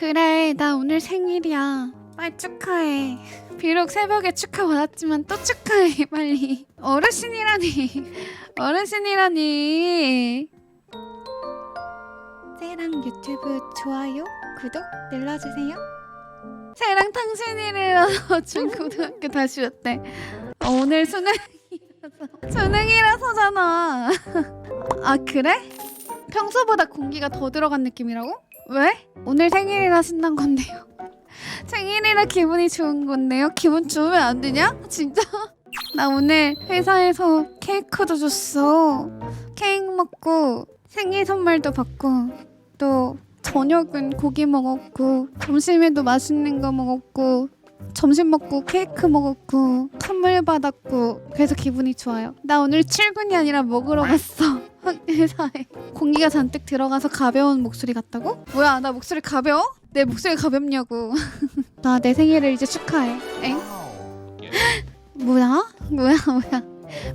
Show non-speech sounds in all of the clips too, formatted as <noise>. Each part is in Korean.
그래, 나 오늘 생일이야. 빨리 축하해. 비록 새벽에 축하 받았지만 또 축하해, 빨리. 어르신이라니. 어르신이라니. 새랑 유튜브 좋아요, 구독 눌러주세요. 새랑 당신이라서 <laughs> 중고등학교 다시 왔대. 어, 오늘 수능이라서. 수능이라서잖아. 아, 그래? 평소보다 공기가 더 들어간 느낌이라고? 왜? 오늘 생일이라 신난 건데요. <laughs> 생일이라 기분이 좋은 건데요. 기분 좋으면 안 되냐? 진짜? <laughs> 나 오늘 회사에서 케이크도 줬어. 케이크 먹고 생일 선물도 받고 또 저녁은 고기 먹었고 점심에도 맛있는 거 먹었고 점심 먹고 케이크 먹었고 선물 받았고 그래서 기분이 좋아요. 나 오늘 출근이 아니라 먹으러 갔어. 회사에 공기가 잔뜩 들어가서 가벼운 목소리 같다고? 뭐야 나 목소리 가벼워? 내 목소리 가볍냐고. <laughs> 나 내 생일을 이제 축하해. 엥? <laughs> 뭐야? 뭐야 뭐야?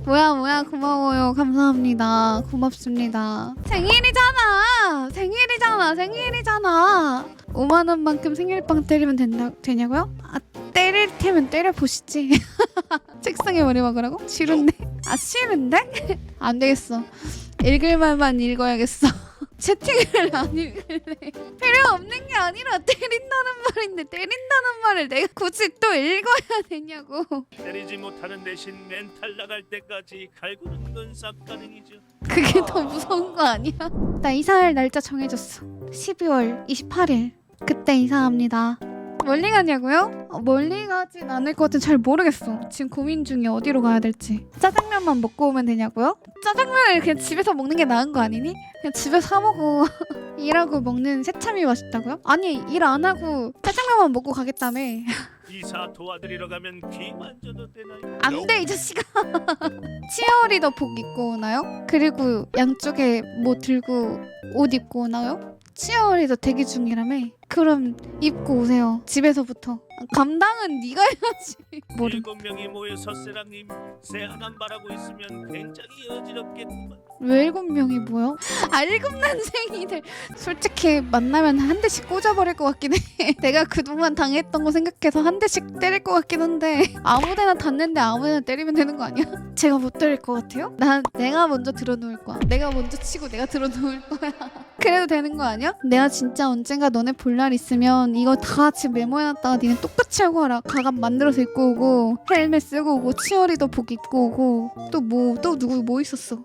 뭐야 뭐야 고마워요 감사합니다 고맙습니다 생일이잖아 생일이잖아 생일이잖아 5만 원만큼 생일빵 때리면 된다 되냐고요? 아 때릴 테면 때려 보시지 <laughs> 책상에 머리 박으라고? 싫은데? 아 싫은데? 안 되겠어 읽을 말만 읽어야겠어 <laughs> 채팅을 안 읽을래 필요 없는 게 아니라 때린다는 말인데 때린다는 말을 내가 굳이 또 읽어야 되냐고 때리지 못하는 대신 멘탈 나갈 때까지 갈구는 건 쌉가능이죠. 그게 더 무서운 거 아니야? 나 이사할 날짜 정해졌어. 12월 28일. 그때 이사합니다. 멀리 가냐고요? 어, 멀리 가진 않을 것 같은 잘 모르겠어. 지금 고민 중에 어디로 가야 될지. 짜장면만 먹고 오면 되냐고요? 짜장면을 그냥 집에서 먹는 게 나은 거 아니니? 그냥 집에서 사 먹어. <laughs> 일하고 먹는 새참이 맛있다고요? 아니 일 안 하고 짜장면만 먹고 가겠다며. 이사 도와드리러 가면 귀 만져도 되나요? 안 돼 이 자식아 <laughs> 치어리더 복 입고 오나요? 그리고 양쪽에 뭐 들고 옷 입고 오나요? 치어리더 대기 중이라며 그럼 입고 오세요 집에서부터 감당은 네가 해야지 <laughs> 모름 일곱 명이 모여서 세랑님 새하단 바라고 있으면 굉장히 어지럽겠구만. 왜 일곱 명이 모여? 아 일곱 난쟁이들 솔직히 만나면 한 대씩 꽂아버릴 것 같긴 해 <laughs> 내가 그동안 당했던 거 생각해서 한 대씩 때릴 것 같긴 한데 아무데나 닿는데 아무데나 때리면 되는 거 아니야? <laughs> 제가 못 때릴 것 같아요? 난 내가 먼저 들어놓을 거야 내가 먼저 치고 내가 들어놓을 거야 그래도 되는 거 아니야? 내가 진짜 언젠가 너네 볼날 있으면 이거 다 같이 메모해놨다가 니네 똑같이 하고 와라. 가감 만들어서 입고 오고 헬멧 쓰고 오고 치어리더 복 입고 오고 또 뭐 또 누구 뭐 있었어